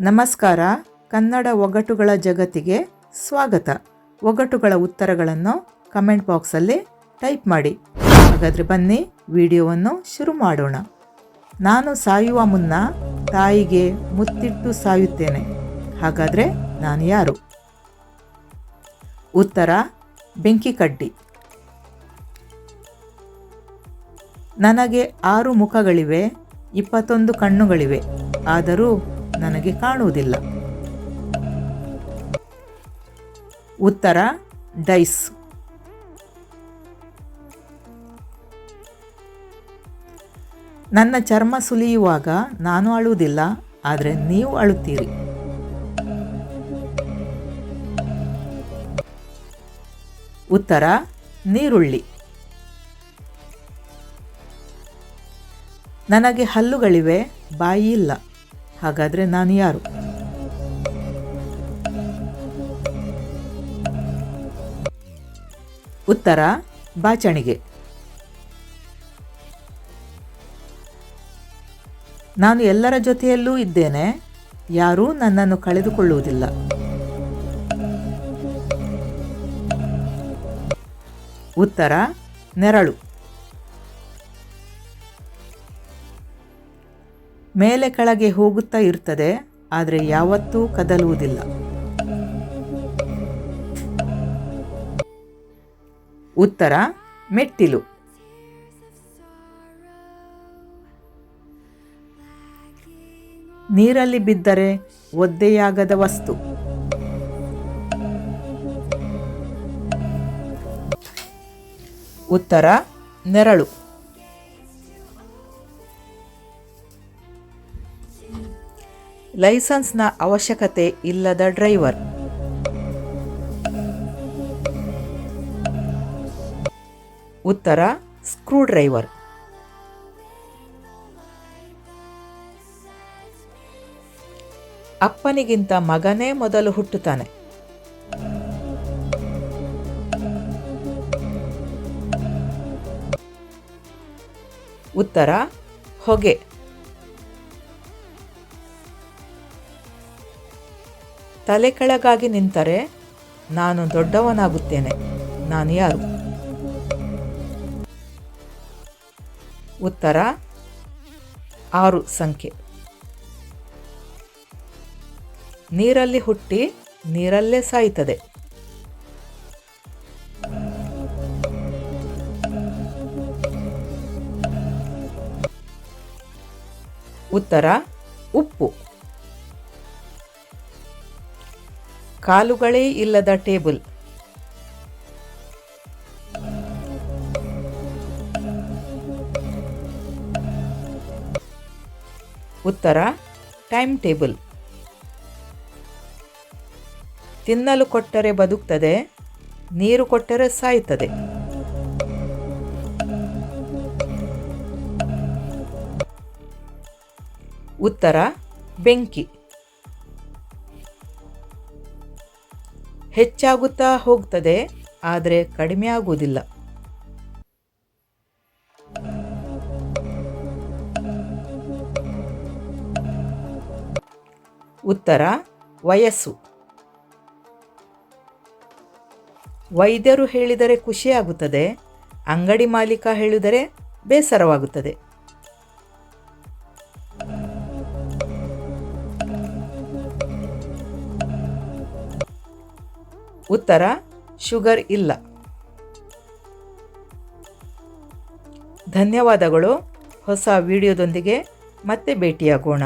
ನಮಸ್ಕಾರ. ಕನ್ನಡ ಒಗಟುಗಳ ಜಗತ್ತಿಗೆ ಸ್ವಾಗತ. ಒಗಟುಗಳ ಉತ್ತರಗಳನ್ನು ಕಮೆಂಟ್ ಬಾಕ್ಸಲ್ಲಿ ಟೈಪ್ ಮಾಡಿ. ಹಾಗಾದರೆ ಬನ್ನಿ ವಿಡಿಯೋವನ್ನು ಶುರು ಮಾಡೋಣ. ನಾನು ಸಾಯುವ ಮುನ್ನ ತಾಯಿಗೆ ಮುತ್ತಿಟ್ಟು ಸಾಯುತ್ತೇನೆ. ಹಾಗಾದರೆ ನಾನು ಯಾರು? ಉತ್ತರ ಬೆಂಕಿ ಕಡ್ಡಿ ನನಗೆ ಆರು ಮುಖಗಳಿವೆ, ಇಪ್ಪತ್ತೊಂದು ಕಣ್ಣುಗಳಿವೆ. ಆದರೂ ನನಗೆ ಕಾಣುವುದಿಲ್ಲ. ಉತ್ತರ, ಡೈಸ್. ನನ್ನ ಚರ್ಮ ಸುಲಿಯುವಾಗ ನಾನು ಅಳುವುದಿಲ್ಲ, ಆದರೆ ನೀವು ಅಳುತ್ತೀರಿ. ಉತ್ತರ, ನೀರುಳ್ಳಿ. ನನಗೆ ಹಲ್ಲುಗಳಿವೆ, ಬಾಯಿ ಇಲ್ಲ. ಹಾಗಾದರೆ ನಾನು ಯಾರು? ಉತ್ತರ ಬಾಚಣಿಗೆ ನಾನು ಎಲ್ಲರ ಜೊತೆಯಲ್ಲೂ ಇದ್ದೇನೆ ಯಾರೂ ನನ್ನನ್ನು ಕಳೆದುಕೊಳ್ಳುವುದಿಲ್ಲ. ಉತ್ತರ ನೆರಳು. ಮೇಲೆ ಕೆಳಗೆ ಹೋಗುತ್ತಾ ಇರ್ತದೆ, ಆದರೆ ಯಾವತ್ತೂ ಕದಲುವುದಿಲ್ಲ. ಉತ್ತರ, ಮೆಟ್ಟಿಲು. ನೀರಲ್ಲಿ ಬಿದ್ದರೆ ಒದ್ದೆಯಾಗದ ವಸ್ತು. ಉತ್ತರ, ನೆರಳು. ಲೈಸೆನ್ಸ್ನ ಅವಶ್ಯಕತೆ ಇಲ್ಲದ ಡ್ರೈವರ್. ಉತ್ತರ ಸ್ಕ್ರೂ ಡ್ರೈವರ್. ಅಪ್ಪನಿಗಿಂತ ಮಗನೇ ಮೊದಲು ಹುಟ್ಟುತ್ತಾನೆ. ಉತ್ತರ ಹೊಗೆ. ತಲೆ ಕೆಳಗಾಗಿ ನಿಂತರೆ ನಾನು ದೊಡ್ಡವನಾಗುತ್ತೇನೆ. ನಾನು ಯಾರು? ಉತ್ತರ, ಆರು ಸಂಖ್ಯೆ. ನೀರಲ್ಲಿ ಹುಟ್ಟಿ ನೀರಲ್ಲೇ ಸಾಯುತ್ತದೆ. ಉತ್ತರ, ಉಪ್ಪು. ಕಾಲುಗಳೇ ಇಲ್ಲದ ಟೇಬಲ್. ಉತ್ತರ ಟೈಮ್ ಟೇಬಲ್. ತಿನ್ನಲು ಕೊಟ್ಟರೆ ಬದುಕ್ತದೆ ನೀರು ಕೊಟ್ಟರೆ ಸಾಯುತ್ತದೆ ಉತ್ತರ ಬೆಂಕಿ. ಹೆಚ್ಚಾಗುತ್ತಾ ಹೋಗ್ತದೆ ಆದರೆ ಕಡಿಮೆ ಆಗುವುದಿಲ್ಲ. ಉತ್ತರ ವಯಸ್ಸು. ವೈದ್ಯರು ಹೇಳಿದರೆ ಖುಷಿಯಾಗುತ್ತದೆ ಅಂಗಡಿ ಮಾಲೀಕ ಹೇಳಿದರೆ ಬೇಸರವಾಗುತ್ತದೆ. ಉತ್ತರ ಶುಗರ್ ಇಲ್ಲ. ಧನ್ಯವಾದಗಳು. ಹೊಸ ವಿಡಿಯೋದೊಂದಿಗೆ ಮತ್ತೆ ಭೇಟಿಯಾಗೋಣ.